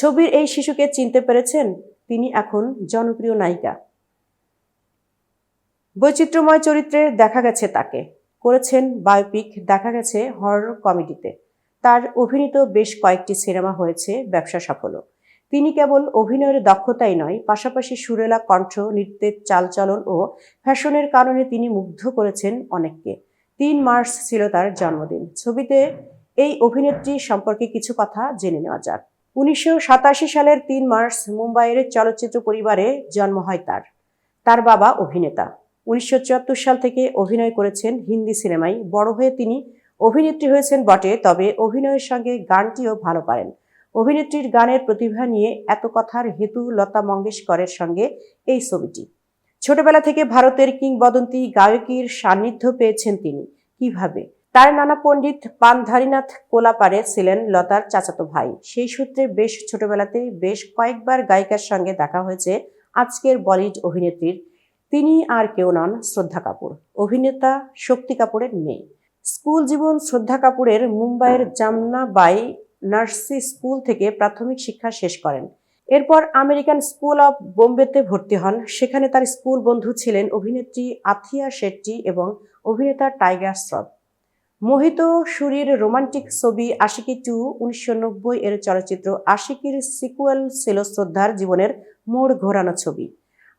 ছবির এই শিশুকে চিনতে পেরেছেন তিনি এখন জনপ্রিয় নায়িকা। বৈচিত্র্যময় চরিত্রে দেখা গেছে তাকে। করেছেন বায়োপিক, দেখা গেছে হরর কমেডিতে। তার অভিনীত বেশ কয়েকটি সিনেমা হয়েছে, ব্যবসা সফল তিনি কেবল অভিনয়ের দক্ষতাই নয়, পাশাপাশি সুরেলা কণ্ঠ, নৃত্যের চালচলন ও ফ্যাশনের কারণে তিনি মুগ্ধ করেছেন অনেককে। তিন মার্চ ছিল তার জন্মদিন। ছবিতে এই অভিনেত্রী সম্পর্কে কিছু কথা জেনে নেওয়া যাক। উনিশশো সাতাশি সালের তিন মার্চ মুম্বাইয়ের চলচ্চিত্র পরিবারে জন্ম হয় তার। তার বাবা অভিনেতা। উনিশশো চুয়াত্তর সাল থেকে অভিনয় করেছেন হিন্দি সিনেমায়। বড় হয়ে তিনি অভিনেত্রী হয়েছেন বটে, তবে অভিনয়ের সঙ্গে গানটিও ভালো পারেন। অভিনেত্রীর গানের প্রতিভা নিয়ে এত কথার হেতু লতা মঙ্গেশকরের সঙ্গে এই ছবিটি। ছোটবেলা থেকে ভারতের কিংবদন্তি গায়কীর সান্নিধ্য পেয়েছেন তিনি। কীভাবে? তার নানা পণ্ডিত পানধারীনাথ কোলাপারে ছিলেন লতার চাচাতো ভাই। সেই সূত্রে বেশ ছোটবেলাতেই বেশ কয়েকবার গায়িকার সঙ্গে দেখা হয়েছে আজকের বলিউড অভিনেত্রীর। তিনি আর কেউ নন শ্রদ্ধা কাপুর। অভিনেতা শক্তি কাপুরের মেয়ে। স্কুল জীবন শ্রদ্ধা কাপুরের মুম্বাইয়ের জামনাবাই নার্সি স্কুল থেকে প্রাথমিক শিক্ষা শেষ করেন। এরপর আমেরিকান স্কুল অব বোম্বেতে ভর্তি হন। সেখানে তার স্কুল বন্ধু ছিলেন অভিনেত্রী আথিয়া শেট্টি এবং অভিনেতা টাইগার শ্রফ। মোহিত সুরির রোমান্টিক ছবি আশিকি টু উনিশশো নব্বই এর চলচ্চিত্র আশিকির সিকুয়েল ছিল শ্রদ্ধার জীবনের মোড় ঘোরানো ছবি।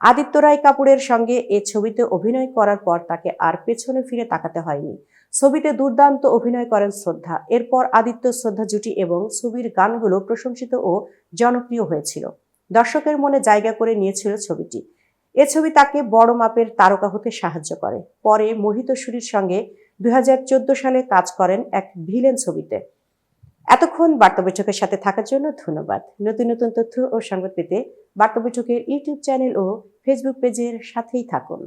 আদিত্য রায় কাপুরের সঙ্গে এ ছবিতে অভিনয় করার পর তাকে আর পেছনে ফিরে তাকাতে হয়নি। ছবিতে দুর্দান্ত অভিনয় করেন শ্রদ্ধা। এরপর আদিত্য শ্রদ্ধা জুটি এবং ছবির গানগুলো প্রশংসিত ও জনপ্রিয় হয়েছিল। দর্শকের মনে জায়গা করে নিয়েছিল ছবিটি। এ ছবি তাকে বড় মাপের তারকা হতে সাহায্য করে। পরে মোহিত সুরির সঙ্গে দুই হাজার চোদ্দ সালে কাজ করেন এক ভিলেন ছবিতে। এতক্ষণ বার্তা বৈঠকের সাথে থাকার জন্য ধন্যবাদ। নতুন নতুন তথ্য ও সংবাদ পেতে বার্তা বৈঠকের ইউটিউব চ্যানেল ও ফেসবুক পেজের সাথেই থাকুন।